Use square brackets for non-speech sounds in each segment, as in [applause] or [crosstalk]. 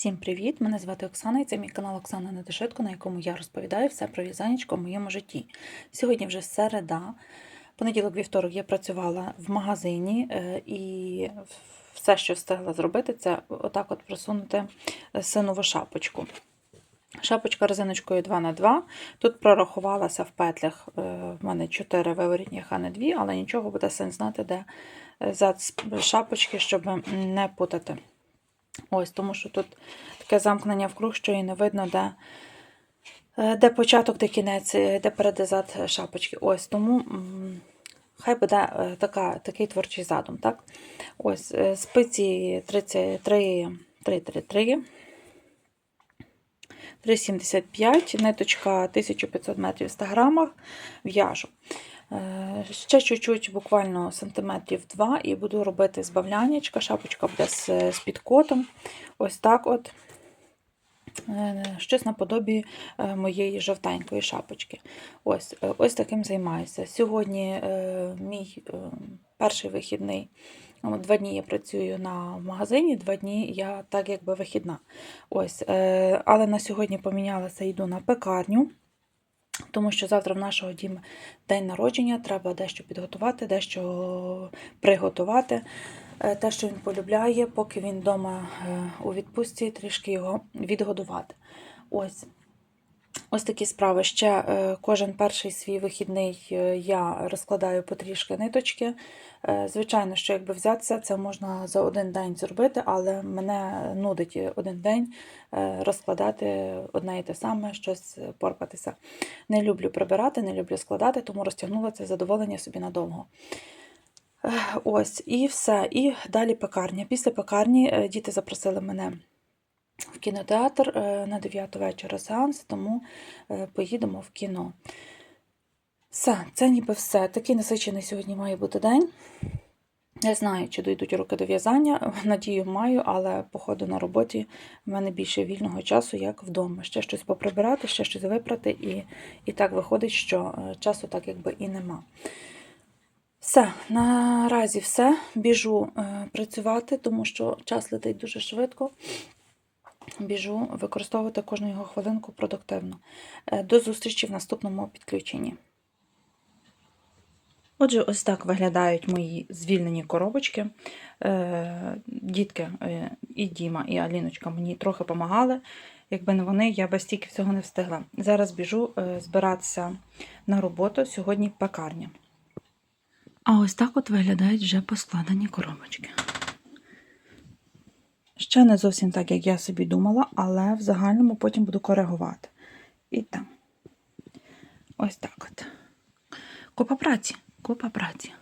Всім привіт! Мене звати Оксана і це мій канал Оксана Недошитко, на якому я розповідаю все про в'язанечко в моєму житті. Сьогодні вже середа, понеділок вівторок я працювала в магазині е, і все, що встигла зробити, це отак от просунути синову шапочку. Шапочка резиночкою 2х2. Тут прорахувалася в петлях. е, В мене 4 виворітніх, а не 2, але нічого буде сенс знати, де е, зад шапочки, щоб не путати. Ось, тому що тут таке замкнення в круг, що і не видно, де, е, де початок, де кінець, е, де перед зад шапочки. Ось тому хай буде е, така, такий творчий задум. Так? Ось, е, спиці 33, 333. 3,75, ниточка 1500 метрів в 100 грамах, в'яжу. Е, Ще чуть-чуть, буквально сантиметрів 2, і буду робити збавлянечка. Шапочка буде з, з підкотом. Ось так от. Е, Щось наподобі е, моєї жовтенької шапочки. Ось ось таким займаюся. Сьогодні мій перший вихідний. Два дні я працюю на магазині, два дні я так якби вихідна. Ось, але на сьогодні помінялася, йду на пекарню. Тому що завтра в нашого дім день народження, треба дещо підготувати, дещо приготувати. Е, Те, що він полюбляє, поки він вдома е, у відпустці, трішки його відгодувати. Ось. Ось такі справи. Ще е, кожен перший свій вихідний е, я розкладаю потрішки ниточки. Е, Звичайно, що якби взятися, це можна за один день зробити, але мене нудить один день розкладати одне і те саме, щось порпатися. Не люблю прибирати, не люблю складати, тому розтягнула це задоволення собі надовго. Ось, і все. І далі пекарня. Після пекарні діти запросили мене в кінотеатр е, на 9 вечора сеанс, тому е, поїдемо в кіно. Все, це ніби все. Такий насичений сьогодні має бути день. Не знаю, чи дійдуть руки до в'язання. [laughs] Надію маю, але походу на роботі в мене більше вільного часу, як вдома. Ще щось поприбирати, ще щось випрати, і, і так виходить, що е, часу так якби і нема. Все, наразі все. Біжу працювати, тому що час летить дуже швидко. Біжу використовувати кожну його хвилинку продуктивно. Е, До зустрічі в наступному підключенні. Отже, ось так виглядають мої звільнені коробочки. Е, Дітки е, і Діма, і Аліночка мені трохи допомагали. Якби не вони, я би стільки всього не встигла. Зараз біжу збиратися на роботу. Сьогодні пекарня. А ось так от виглядають вже поскладені коробочки. Ще не зовсім так, як я собі думала, але в загальному потім буду коригувати. І там. Ось так от. Купа праці, купа праці.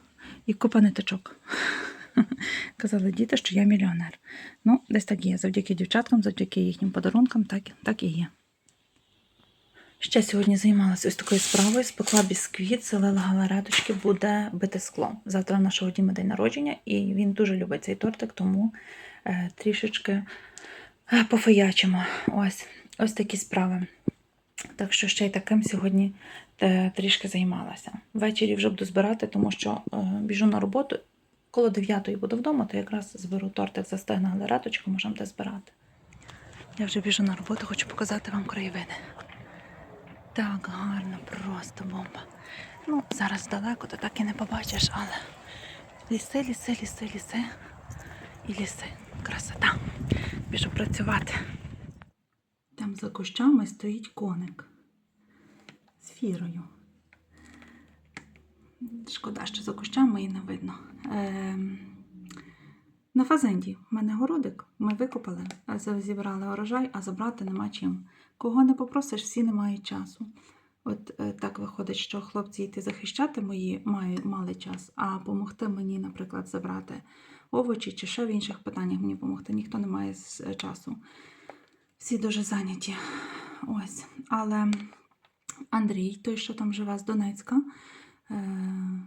І купа ниточок. [laughs] Казали діти, що я мільйонер. Ну, десь так є. Завдяки дівчаткам, завдяки їхнім подарункам, так, так і є. Ще сьогодні займалася ось такою справою, спекла бісквіт, залила галареточки, буде бити скло. Завтра в нашого Діма день народження, і він дуже любить цей тортик, тому е, трішечки е, пофеячимо. Ось, ось такі справи. Так що ще й таким сьогодні е, трішки займалася. Ввечері вже буду збирати, тому що біжу на роботу. Коли 9 буду вдома, то якраз зберу тортик, застигне галереточку, можемо де збирати. Я вже біжу на роботу, хочу показати вам краєвиди. Так гарно, просто бомба. Ну, зараз далеко, то так і не побачиш, але ліси, ліси, ліси, ліси і ліси. Красота. Біжу працювати. Там за кущами стоїть коник з фірою. Шкода, що за кущами її не видно. Ем, на фазенді в мене городик, ми викопали, зібрали урожай, а забрати нема чим. Кого не попросиш, всі не мають часу. От е, так виходить, що хлопці йти захищати мої мали час, а допомогти мені, наприклад, забрати овочі чи ще в інших питаннях мені допомогти. Ніхто не має е, часу. Всі дуже зайняті. Ось. Але Андрій, той, що там живе з Донецька, е,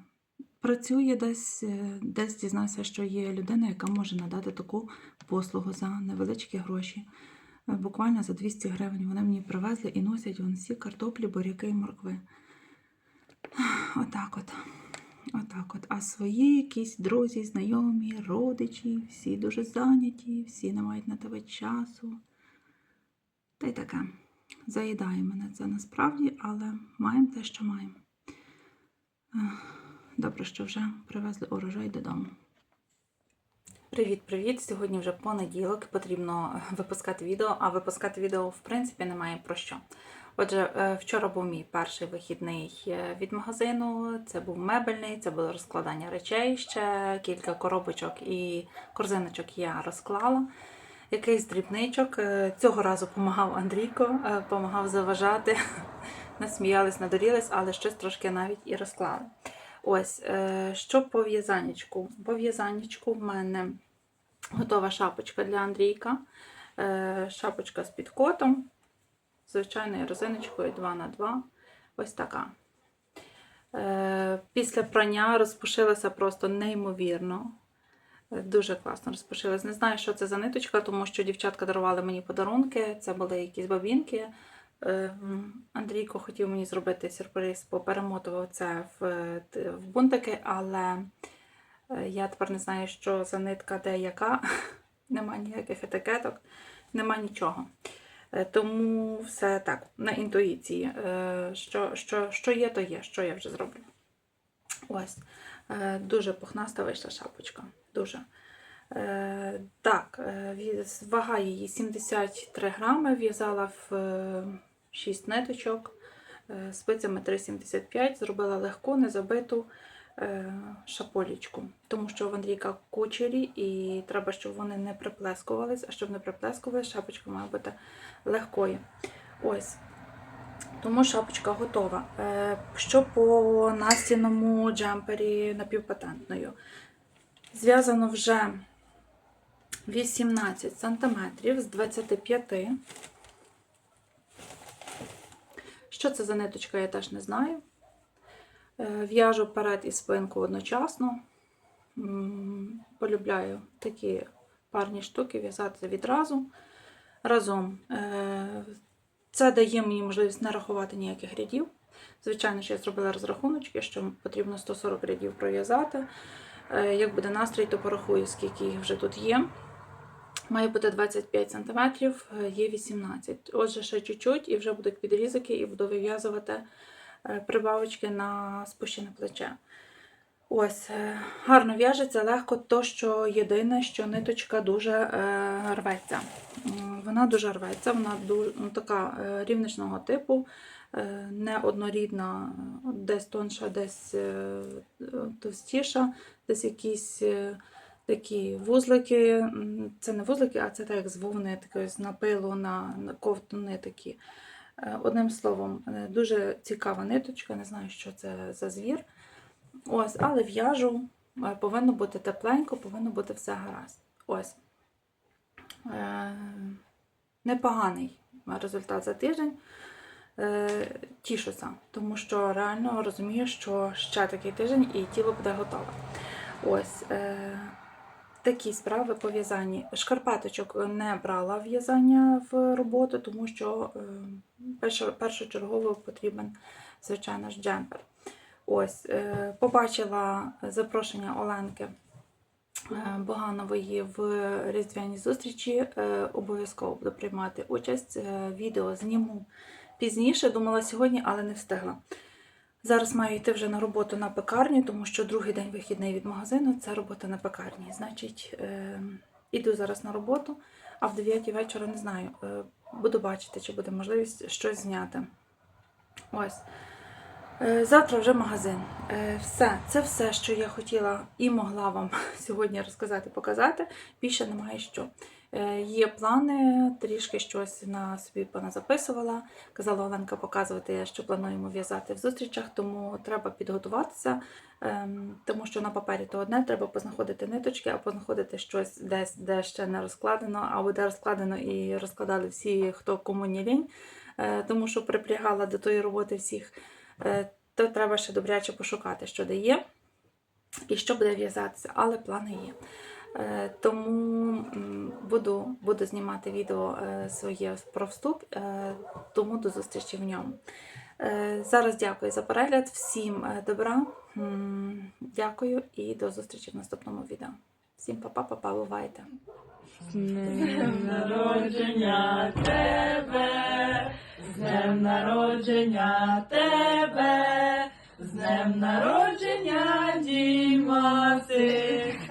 працює десь, е, десь дізнався, що є людина, яка може надати таку послугу за невеличкі гроші. Е, Буквально за 200 гривень вони мені привезли і носять вон всі картоплі, буряки і моркви. Отак от. Отак от. А свої якісь друзі, знайомі, родичі, всі дуже зайняті, всі не мають на тебе часу. Та й таке. Заїдає мене це насправді, але маємо те, що маємо. Добре, що вже привезли урожай додому. Привіт-привіт! Сьогодні вже понеділок, потрібно випускати відео, а випускати відео в принципі немає про що. Отже, е, вчора був мій перший вихідний е, від магазину. Це був мебельний, це було розкладання речей. Ще кілька коробочок і корзиночок я розклала. Якийсь дрібничок. Е, Цього разу допомагав Андрійко, допомагав заважати. [laughs] Насміялись, надорілись, але щось трошки навіть і розклали. Ось, е, що по в'язанічку? По в'язанічку в мене готова шапочка для Андрійка. Е, Шапочка з підкотом, звичайною розиночкою 2х2. Ось така. Е, Після прання розпушилася просто неймовірно. Дуже класно розпушилась. Не знаю, що це за ниточка, тому що дівчатка дарували мені подарунки. Це були якісь бабінки. Е, Андрійко хотів мені зробити сюрприз, поперемотував це в, в бунтики, але е, я тепер не знаю, що за нитка, де яка. [laughs] Нема ніяких етикеток, нема нічого. Е, Тому все так, на інтуїції. Що, що, що є, то є, що я вже зроблю. Ось. Дуже пухнаста вийшла шапочка. Дуже. Так, вага її 73 грами, в'язала в 6 ниточок, е, спицями 3,75, зробила легку, незабиту е, шаполічку. Тому що в Андрійка кучері і треба, щоб вони не приплескувались, а щоб не приплескувались, шапочка має бути легкою. Ось. Тому шапочка готова. Е, Що по настінному джемпері напівпатентною? Зв'язано вже 18 см з 25. Що це за ниточка, я теж не знаю. Е, В'яжу перед і спинку одночасно. Полюбляю такі парні штуки в'язати відразу разом. Е, Це дає мені можливість не рахувати ніяких рядів. Звичайно, що я зробила розрахуночки, що потрібно 140 рядів пров'язати. Е, Як буде настрій, то порахую, скільки їх вже тут є. Має бути 25 см, є 18 Отже, ще чуть-чуть, і вже будуть підрізики, і буду вив'язувати е, прибавочки на спущене плече. Ось, е, гарно в'яжеться, легко, то що єдине, що ниточка дуже е, рветься. Вона дуже рветься, вона дуже, ну, така е, рівничного типу, е, не е, десь тонша, десь е, е, товстіша, десь якісь е, такі вузлики. Це не вузлики, а це так з вовни, такої з напилу на, на ковтуни такі. Е, Одним словом, е, дуже цікава ниточка, не знаю, що це за звір. Ось, але в'яжу, е, повинно бути тепленько, повинно бути все гаразд. Ось. Непоганий результат за тиждень. Тішуся, тому що реально розумію, що ще такий тиждень і тіло буде готове. Ось. Такі справи пов'язані. Шкарпеточок не брала в'язання в роботу, тому що е, першочергово потрібен, звичайно ж, джемпер. Ось, е, побачила запрошення Оленки е, Боганової в різдвяній зустрічі. Е, Обов'язково буду приймати участь. Відео зніму пізніше. Думала сьогодні, але не встигла. Зараз маю йти вже на роботу на пекарню, тому що другий день вихідний від магазину це робота на пекарні. Значить, е, іду зараз на роботу, а в 9 вечора не знаю. Е, буду бачити, чи буде можливість щось зняти. Ось. Е, Завтра вже магазин. Все, це все, що я хотіла і могла вам [laughs] сьогодні розказати, показати. Більше немає що. Е, Є плани, трішки щось на собі поназаписувала. Казала Оленка показувати, що плануємо в'язати в зустрічах, тому треба підготуватися, ем, тому що на папері то одне, треба познаходити ниточки, а познаходити щось десь, де ще не розкладено, або де розкладено і розкладали всі, хто кому не лінь, Е, тому що припрягала до тої роботи всіх. Е, То треба ще добряче пошукати, що де є і що буде в'язатися, але плани є. Е, Тому буду, буду знімати відео е, своє про вступ, е, тому до зустрічі в ньому. Зараз дякую за перегляд, всім добра, дякую і до зустрічі в наступному відео. Всім па-па, па-па, бувайте! З днем народження тебе, з днем народження тебе, з днем народження Дімаси, з